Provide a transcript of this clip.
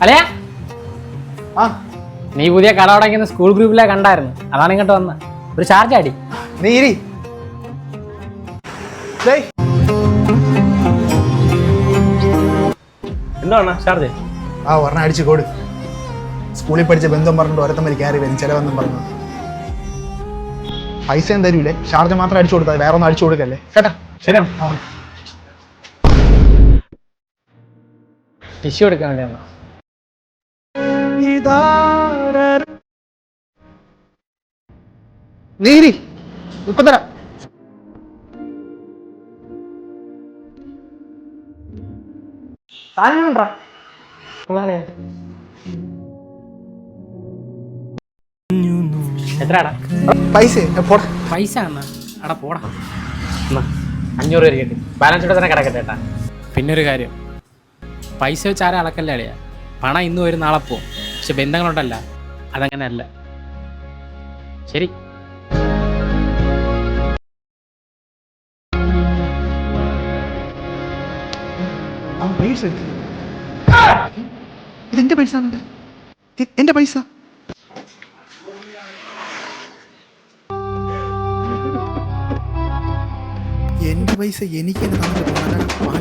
അല്ലയാ ആ. നീ പുതിയ കട തുടങ്ങിയ സ്കൂൾ ഗ്രൂപ്പിലെ കണ്ടായിരുന്നു. അതാണ് ഇങ്ങോട്ട് വന്നത് ഒരു ചാർജ് ആടി നീ ഇരി. എന്താണ് ചാർജ് ആ ഒരെണ്ണം അടിച്ച് കൊടു. സ്കൂളിൽ പഠിച്ച ബന്ധം പറഞ്ഞിട്ട് വരെ കയറി വരും. ചിലവെന്നും പറഞ്ഞു. പൈസ എന്തായാലും ചാർജ് മാത്രം അടിച്ചു കൊടുത്താൽ വേറെ ഒന്നും അടിച്ചു കൊടുക്കല്ലേ? കേട്ടാ ശരിയാണ് ടിഷ്യൂ എടുക്കാൻ വേണ്ടി വന്നോ നീ ഇരി ഇപ്പൊ തരാം. എത്രയാടാ? പൈസ പോടാ. പൈസ എന്നാ? അടാ പോടാ. എന്നാ അഞ്ഞൂറ് രൂപ കിട്ടി. ബാലൻസ് ഇവിടെ തന്നെ കിടക്കട്ടെ ഏട്ടാ പിന്നെ ഒരു കാര്യം. പൈസ വെച്ച് ആരും അളക്കല്ലേ അളിയാ? പണം ഇന്ന് വരും നാളെ പോവും. പക്ഷെ ബന്ധങ്ങളുണ്ടല്ല. അതങ്ങനെയല്ല ശരി. ഇതെന്റെ പൈസ എന്റെ പൈസ എന്റെ പൈസ. എനിക്ക് തന്നെ